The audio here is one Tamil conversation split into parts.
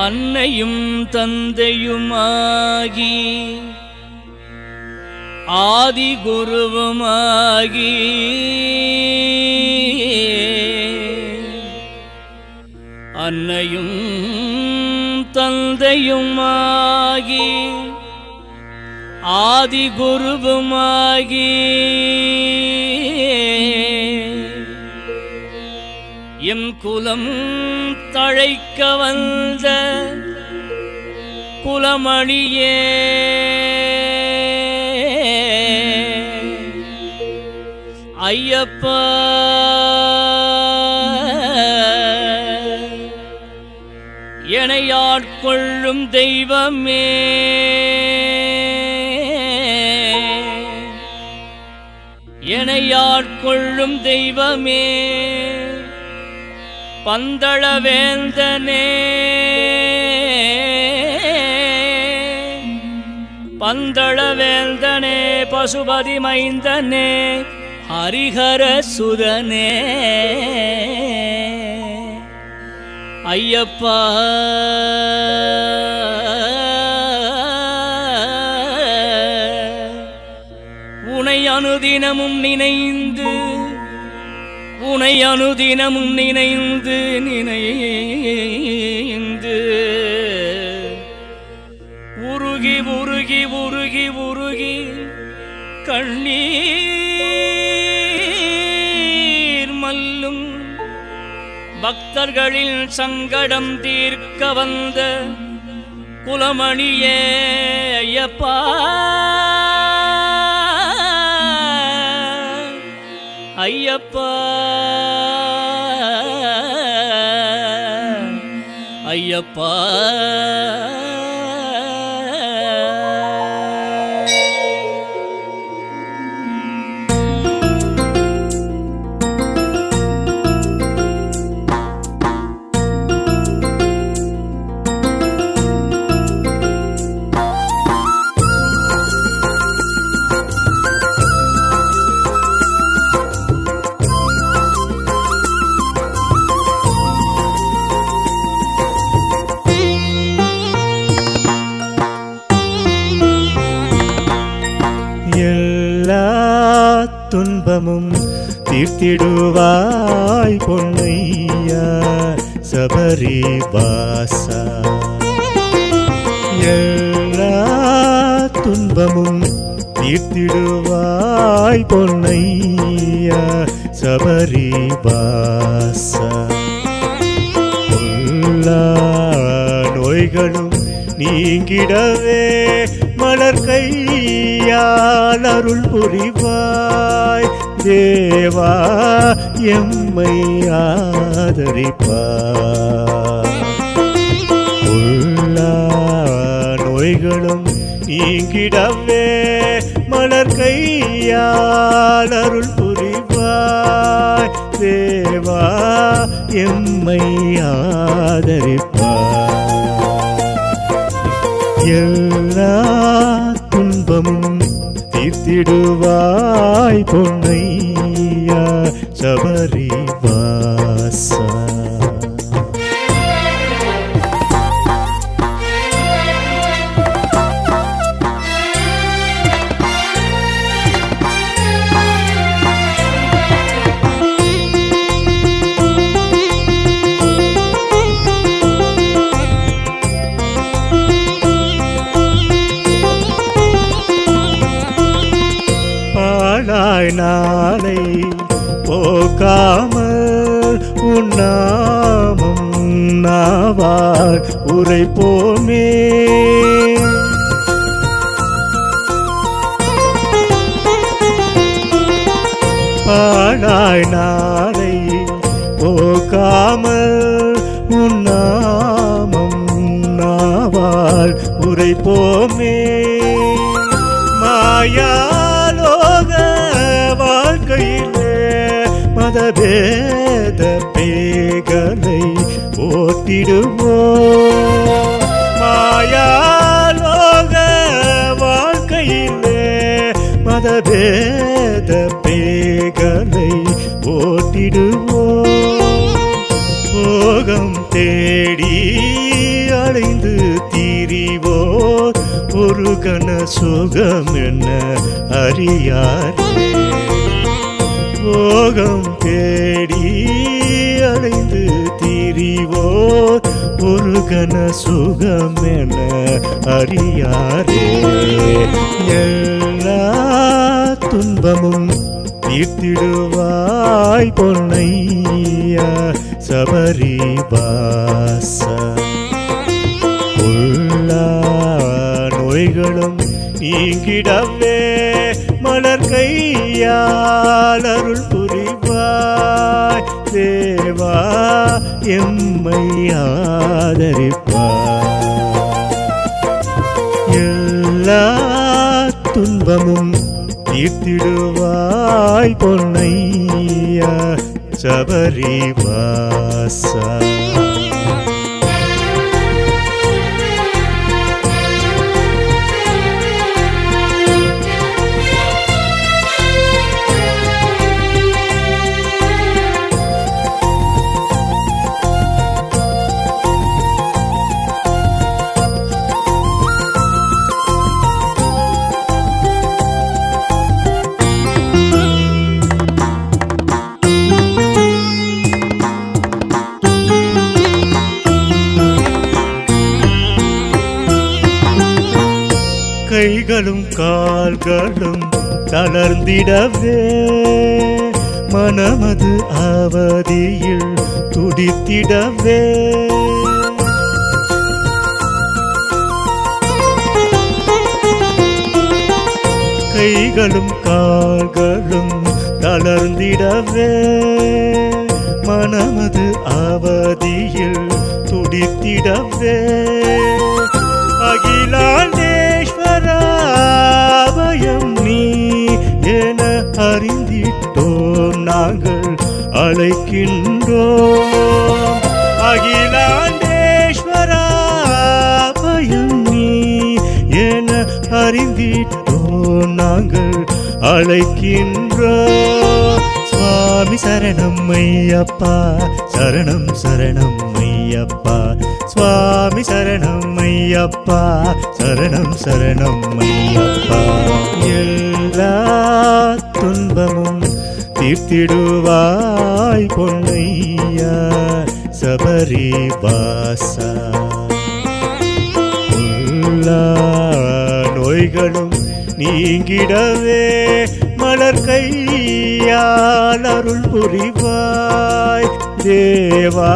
அன்னையும் தந்தையுமாகி ஆதி குருவுமாகி. அன்னையும் தந்தையுமாகி ஆதி குருவுமாகி. எம் குலம் தழைக்க வந்த குலமணியே. ஐயப்பா. எனையாட்கொள்ளும் தெய்வமே. எனையாட்கொள்ளும் தெய்வமே. பந்தளவேந்தனே பந்தளவேந்தனே பசுபதி மைந்தனே ஹரிஹர சுதனே. ஐயப்பா. உனை அனுதினமும் நினைந்து உனை அனுதினமும் நினைந்து நினைந்து. உருகி உருகி உருகி உருகி கண்ணீர் மல்லும். பக்தர்களின் சங்கடம் தீர்க்க வந்த குலமணியே ஐயப்பா. ஐயப்பா. துன்பமும் தீர்த்திடுவாய் பொன்னையா சபரி வாசா. எல்லா துன்பமும் தீர்த்திடுவாய் பொன்னையா சபரி வாசா. எல்லா நோய்களும் நீங்கிடவே மலர் கையால் அருள் புரிவாய். தேவா எம்மை ஆதரிப்பார் எல்லா நோய்களும் நீங்கிடவே மலர் கையால் அருள் புரிவாய். தேவா எம்மை ஆதரிப்பார் எல்லா துன்பமும் தீர்த்திடுவாய் பொன்னையா சபரிவா வாசா நாளை போக்காமல் உன்னாமம் நாவார் உரைப்போமே பாழாய் நாளை போக்காமல் உண்ணாமம் நாவால் உரைப்போமே மாயா மதபேத பேகலை ஓட்டிடுவோ மாயாலோக வாழ்க்கையிலே மதபேத பேகலை ஓட்டிடுவோ போகம் தேடி அடைந்து தீரிவோர் ஒரு கன சுகம் என்ன அறியாரே? போகம் தேடி அடைந்து திரிவோர் ஒரு கன சுகம் என அறியாரே. எல்லா துன்பமும் தீர்த்திடுவாய் பொன்னையா சபரி பாசா உள்ளா நோய்களும் நீங்கிடவே கையால் அருள் புரிவாய். தேவா எம்மை ஆதரிப்பாய். எல்லா துன்பமும் தீர்த்திடுவாய் பொன்னையா சபரி கைகளும் கால்களும் தளர்ந்திடவே. மனமது அவதியில் துடித்திடவே. கைகளும் கால்களும் தளர்ந்திடவே. மனமது அவதியில் துடித்திடவே. அழைக்கின்றோம். அகிலாண்டேஸ்வராபயம் நீ என அறிந்திட்டோம் நாங்கள். அழைக்கின்றோம். சுவாமி சரணம் ஐயப்பா சரணம் சரணம் ஐயப்பா. சுவாமி சரணம் ஐயப்பா சரணம் சரணம் ஐயா தீர்த்திடுவாய் பொன்னையா சபரி வாசா. நோய்களும் நீங்கிடவே மலர் கையால் அருள் புரிவாய். தேவா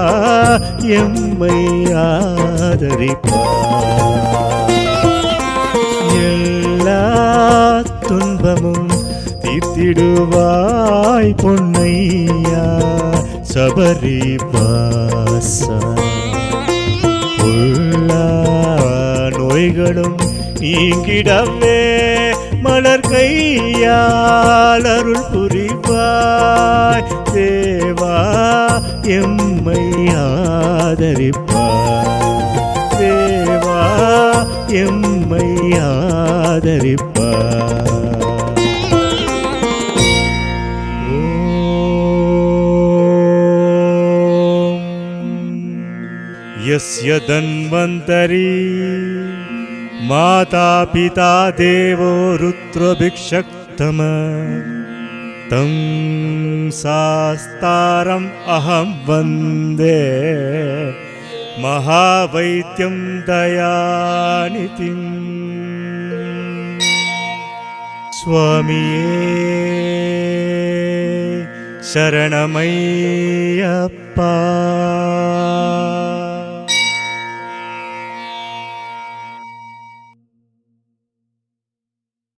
எம்மை ஆதரிப்பாய். எல்லா துன்பமும் தீர்த்திடுவாய் பொன்னையா சபரி பாசா நோய்களும் நீங்கிடவே மலர் கையால் அருள் புரிவாய். தேவா எம்மை ஆதரிப்பாய். தேவா எம்மை ஆதரிப்பாய். यस्य धन्वन्तरी माता पिता देवो रुद्रभिक्षक्तम। तं शास्तारम् अहं वन्दे। महावैद्यं दयानिधिम् स्वामिये शरणमय्यप्पा